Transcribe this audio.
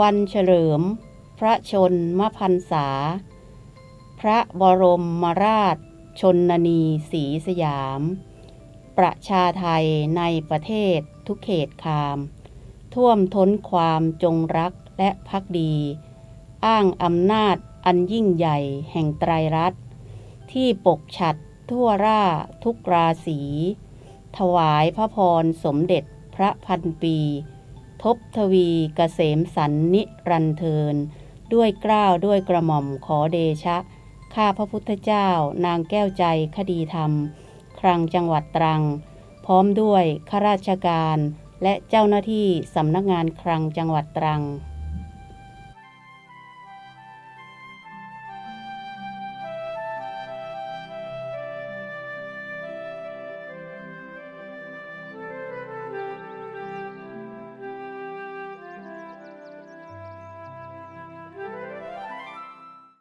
วันเฉลิม พระชนมพรรษา พระบรมราชชนนีศรีสยาม ประชาไทยในประเทศทุกเขตคาม ท่วมท้นความจงรักและภักดี อ้างอำนาจอันยิ่งใหญ่แห่งไตรรัตน์ที่ปกฉัดทั่วราทุกราศี ถวายพระพรสมเด็จพระพันปี ทบทวีเกษมสันนิรันเทิน ด้วยเกล้าวด้วยกระหม่อมขอเดชะ ข้าพระพุทธเจ้า นางแก้วใจคดีธรรม ครังจังหวัดตรัง พร้อมด้วยข้าราชการ และเจ้าหน้าที่สำนักงานครังจังหวัดตรัง